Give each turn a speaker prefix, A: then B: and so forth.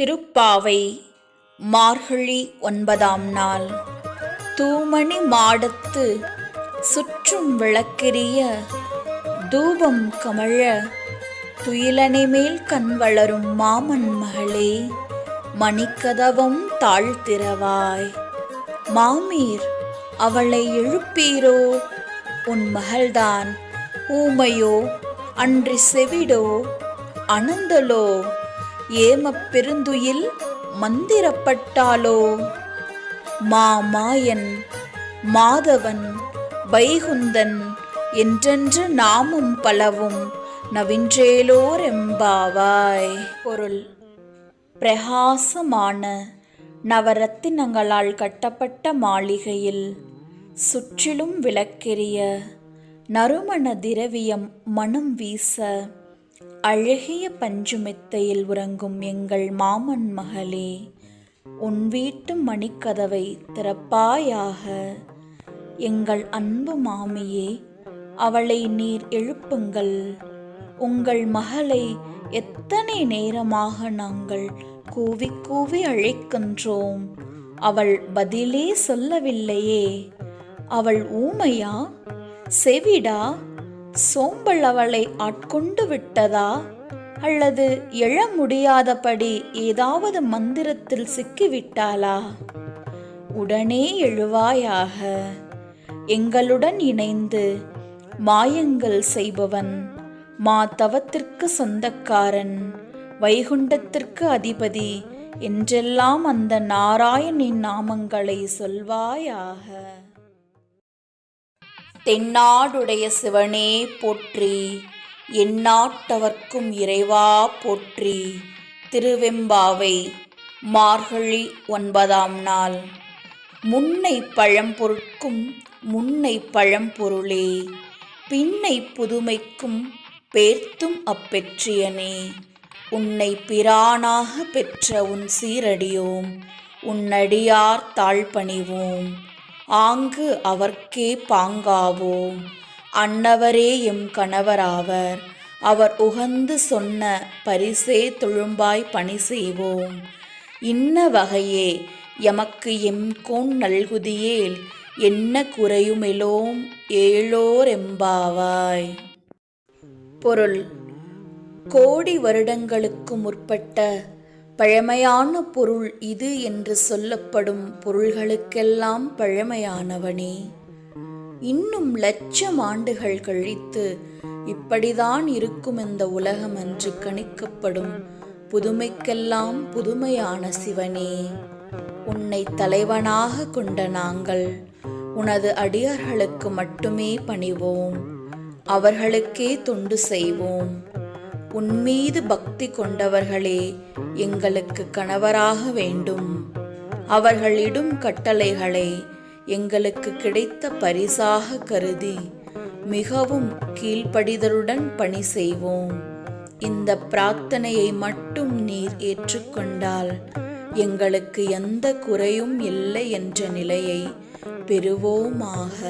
A: திருப்பாவை மார்கழி ஒன்பதாம் நாள். தூமணி மாடத்து சுற்றும் விளக்கெரிய தூபம் கமழ துயிலனை மேல் கண் வளரும் மாமன் மகளே மணிக்கதவம் தாழ்த்திரவாய் மாமீர் அவளை எழுப்பீரோ? உன் மகள்தான் ஊமையோ அன்றி செவிடோ? அனந்தலோ? ஏமப் பெருந்துயில் மந்திரப்பட்டாலோ? மாமாயன் மாதவன் வைகுந்தன் என்றென்று நாமும் பலவும் நவின்றேலோர் எம்பாவாய் பொருள். பிரகாசமான நவரத்தினங்களால் கட்டப்பட்ட மாளிகையில் சுற்றிலும் விளக்கெரிய நறுமண திரவியம் மனம் வீச அழகிய பஞ்சுமெத்தையில் உறங்கும் எங்கள் மாமன் மகளே உன் வீட்டு மணிக்கதவை திறப்பாயாக. எங்கள் அன்பு மாமியே அவளை நீர் எழுப்புங்கள். உங்கள் மகளை எத்தனை நேரமாக நாங்கள் கூவி கூவி அழைக்கின்றோம். அவள் பதிலே சொல்லவில்லையே. அவள் ஊமையா? செவிடா? சோம்பல் அவளை ஆட்கொண்டு விட்டதா அல்லது எழ முடியாதபடி ஏதாவது மந்திரத்தில் சிக்கிவிட்டாளா? உடனே எழுவாயாக எங்களுடன் இணைந்து மாயங்கள் செய்பவன் மா தவத்திற்கு சொந்தக்காரன் வைகுண்டத்திற்கு அதிபதி என்றெல்லாம் அந்த நாராயணின் நாமங்களை சொல்வாயாக. தென்னாடுடைய சிவனே போற்றி எந்நாட்டவர்க்கும் இறைவா போற்றி. திருவெம்பாவை மார்கழி ஒன்பதாம் நாள். முன்னை பழம்பொருட்கும் முன்னை பழம்பொருளே பின்னை புதுமைக்கும் பேர்த்தும் அப்பெற்றியனே. உன்னை பிரானாக பெற்ற உன் சீரடியோம் உன்னடியார் தாழ்பணிவோம். ஆங்கு அவர்க்கே பாங்காவோம். அன்னவரே எம் கணவராவர் அவர் உகந்து சொன்ன பரிசே தொழும்பாய் பணி செய்வோம். இன்ன வகையே எமக்கு எம் கோன் நல்குதியேல் என்ன குறையுமெலோம் ஏழோர் எம்பாவாய் பொருள். கோடி வருடங்களுக்கு முற்பட்ட பழமையான பொருள் இது என்று சொல்லப்படும் பொருள்களுக்கெல்லாம் பழமையானவனே. இன்னும் லட்சம் ஆண்டுகள் கழித்து இப்படிதான் இருக்கும் இந்த உலகம் என்று கணிக்கப்படும் புதுமைக்கெல்லாம் புதுமையான சிவனே. உன்னை தலைவனாக கொண்ட நாங்கள் உனது அடியார்களுக்கு மட்டுமே பணிவோம். அவர்களுக்கே தொண்டு செய்வோம். உன்மீது பக்தி கொண்டவர்களே எங்களுக்கு கணவராக வேண்டும். அவர்களிடும் கட்டளைகளை எங்களுக்கு கிடைத்த பரிசாக கருதி மிகவும் கீழ்ப்படிதலுடன் பணி செய்வோம். இந்த பிரார்த்தனையை மட்டும் நீர் ஏற்றுக்கொண்டால் எங்களுக்கு எந்த குறையும் இல்லை என்ற நிலையை பெறுவோமாக.